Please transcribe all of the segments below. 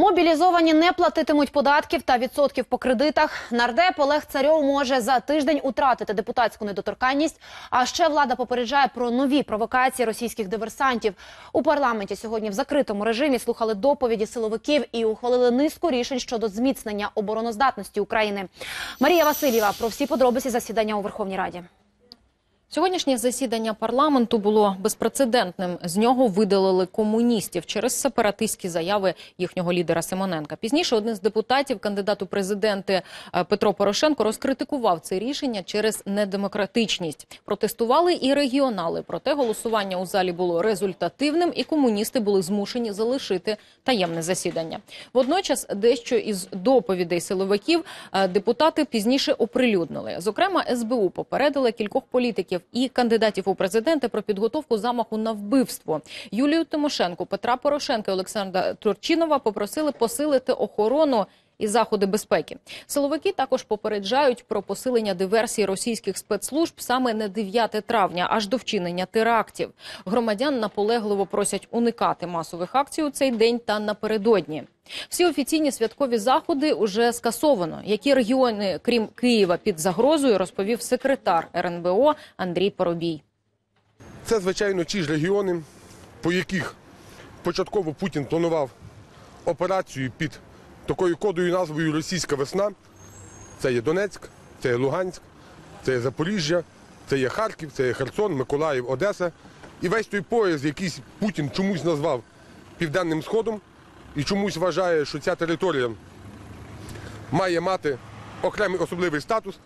Мобілізовані не платитимуть податків та відсотків по кредитах. Нардеп Олег Царьов може за тиждень утратити депутатську недоторканність. А ще влада попереджає про нові провокації російських диверсантів. У парламенті сьогодні в закритому режимі слухали доповіді силовиків і ухвалили низку рішень щодо зміцнення обороноздатності України. Марія Васильєва про всі подробиці засідання у Верховній Раді. Сьогоднішнє засідання парламенту було безпрецедентним. З нього видалили комуністів через сепаратистські заяви їхнього лідера Симоненка. Пізніше один з депутатів, кандидат у президенти е, Петро Порошенко, розкритикував це рішення через недемократичність. Протестували і регіонали. Проте голосування у залі було результативним, і комуністи були змушені залишити таємне засідання. Водночас, дещо із доповідей силовиків е, депутати пізніше оприлюднили. Зокрема, СБУ попередила кількох політиків і кандидатів у президенти про підготовку замаху на вбивство. Юлію Тимошенко, Петра Порошенка і Олександра Турчинова попросили посилити охорону. І заходи безпеки силовики також попереджають про посилення диверсії російських спецслужб саме на 9 травня, аж до вчинення терактів. Громадян наполегливо просять уникати масових акцій у цей день та напередодні. Всі офіційні святкові заходи уже скасовано. Які регіони, крім Києва, під загрозою, розповів секретар РНБО Андрій Поробій. Це, звичайно, ті ж регіони, по яких початково Путін планував операцію під такою кодою назвою Російська весна. Це є Донецьк, це є Луганськ, це є Запоріжжя, це є Харків, це є Херсон, Миколаїв, Одеса. І весь той пояс, який Путін чомусь назвав Південним Сходом, і чомусь вважає, що ця територія має мати окремий особливий статус.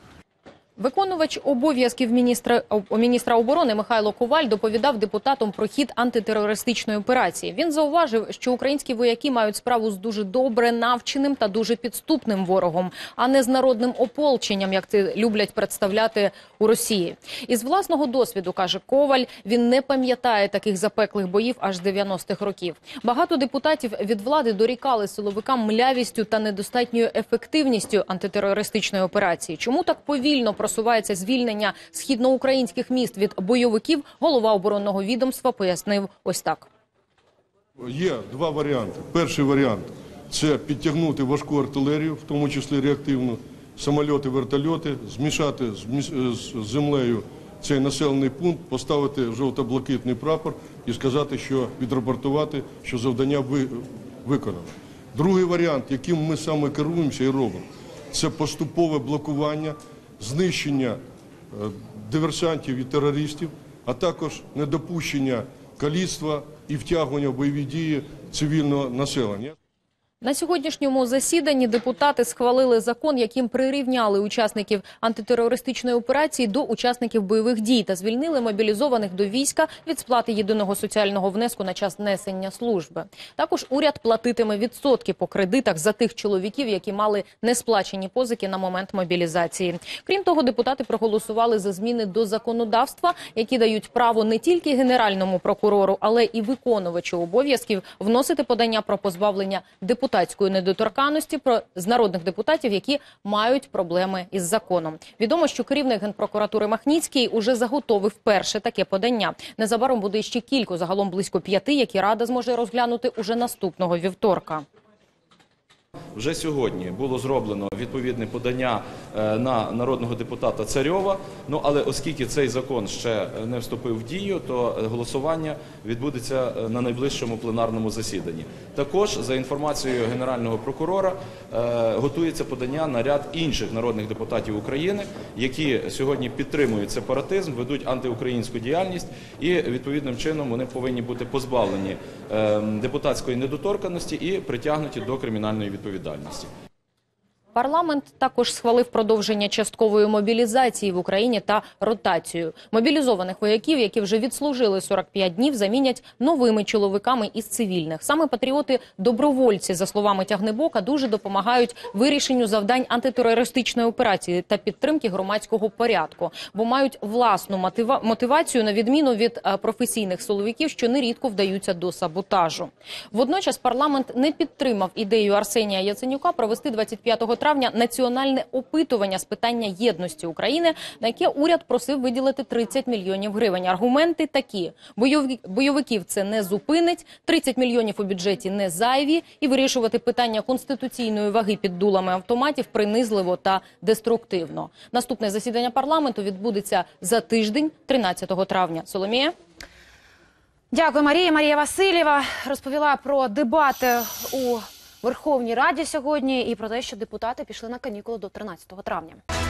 Виконувач обов'язків міністра міністра оборони Михайло Коваль доповідав депутатам про хід антитерористичної операції. Він зауважив, що українські вояки мають справу з дуже добре навченим та дуже підступним ворогом, а не з народним ополченням, як це люблять представляти у Росії. Із власного досвіду каже Коваль, він не пам'ятає таких запеклих боїв аж з 90-х років. Багато депутатів від влади дорікали силовикам млявістю та недостатньою ефективністю антитерористичної операції. Чому так повільно просувається звільнення східноукраїнських міст від бойовиків? Голова оборонного відомства пояснив ось так. Є два варіанти. Перший варіант це підтягнути важку артилерію, в тому числі реактивну, самольоти, вертольоти, змішати з землею цей населений пункт, поставити жовто-блакитний прапор і сказати, що відрапортувати, що завдання ви- виконано. Другий варіант, яким ми саме керуємося і робимо, це поступове блокування, знищення е, диверсантів і терористів, а також недопущення каліцтва і втягування в бойові дії цивільного населення. На сьогоднішньому засіданні депутати схвалили закон, яким прирівняли учасників антитерористичної операції до учасників бойових дій та звільнили мобілізованих до війська від сплати єдиного соціального внеску на час несення служби. Також уряд платитиме відсотки по кредитах за тих чоловіків, які мали несплачені позики на момент мобілізації. Крім того, депутати проголосували за зміни до законодавства, які дають право не тільки генеральному прокурору, але і виконувачу обов'язків вносити подання про позбавлення депутатської недоторканності про з народних депутатів, які мають проблеми із законом. Відомо, що керівник генпрокуратури Махніцький уже заготовив перше таке подання. Незабаром буде ще кілько, загалом близько п'яти, які рада зможе розглянути уже наступного вівторка. Вже сьогодні було зроблено відповідне подання е, на народного депутата Царьова. Ну але оскільки цей закон ще не вступив в дію, то голосування відбудеться е, на найближчому пленарному засіданні. Також за інформацією генерального прокурора е, готується подання на ряд інших народних депутатів України, які сьогодні підтримують сепаратизм, ведуть антиукраїнську діяльність, і відповідним чином вони повинні бути позбавлені е, депутатської недоторканості і притягнуті до кримінальної відповідальності відповідальності. Парламент також схвалив продовження часткової мобілізації в Україні та ротацію. Мобілізованих вояків, які вже відслужили 45 днів, замінять новими чоловіками із цивільних. Саме патріоти-добровольці, за словами Тягнебока, дуже допомагають вирішенню завдань антитерористичної операції та підтримки громадського порядку, бо мають власну мотива- мотивацію на відміну від е, професійних силовиків, що нерідко вдаються до саботажу. Водночас парламент не підтримав ідею Арсенія Яценюка провести 25 травня травня національне опитування з питання єдності України, на яке уряд просив виділити 30 мільйонів гривень. Аргументи такі: бойовиків це не зупинить, 30 мільйонів у бюджеті не зайві, і вирішувати питання конституційної ваги під дулами автоматів принизливо та деструктивно. Наступне засідання парламенту відбудеться за тиждень, 13 травня. Соломія. Дякую, Марія. Марія Васильєва розповіла про дебати у Верховній Раді сьогодні і про те, що депутати пішли на канікули до 13 травня.